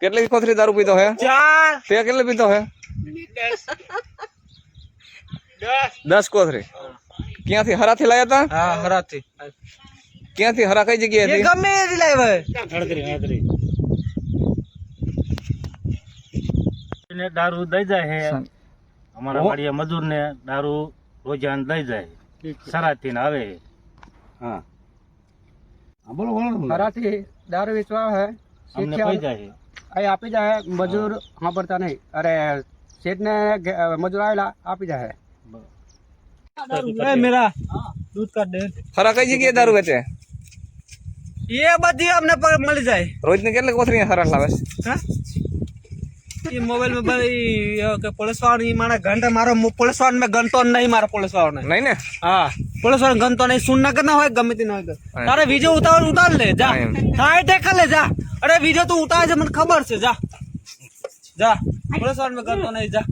કેટલી કોથરી દારૂ પીધો હે? ચાર. તે કેટલી પીધો હે? દસ. કોથરી ક્યાંથી? હરાથી લાયા હતા હા હરાથી. ક્યાંથી? હરા કઈ જગ્યાએ હતી? ગમે એ લાવે ને દારૂ દઈ જાય હે. અમારા વાડીએ મજૂર ને દારૂ રોજાન દઈ જાય. સરાથી ને આવે. હા. બોલો બોલો હરાથી દારૂ વેચવા હે અમને પૈ જાય છે અહીં આપી જાય મજૂર સાંભળતા નહીં. અરે શેઠને મજૂર આવેલા આપી જાય. એ મેરા દૂધ કાઢ દે. ખરા કઈ જગ્યાએ દારૂ વેચે? એ બધી અમને મળી જાય. રોજની કેટલી કોથરી ખરા લાવે છે? એ મોબાઈલમાં ભાઈ કે પોલીસવાળો ઈ મારા ઘંટા મારો પોલીસવાળો મેં ગણતો નહીં મારા પોલીસવાળો ને નહીં ને? હા. પોલીસવાળો ગણતો નહીં સુન ના ના હોય ગમે તે ના હોય. તારે વીડિયો ઉતાર ઉતાર લે જા. થાય. હા લે જા. અરે વીડિયો તું ઉતારે છે મને ખબર છે. જા. જા. પોલીસવાળો મેં કરતો નહીં જા.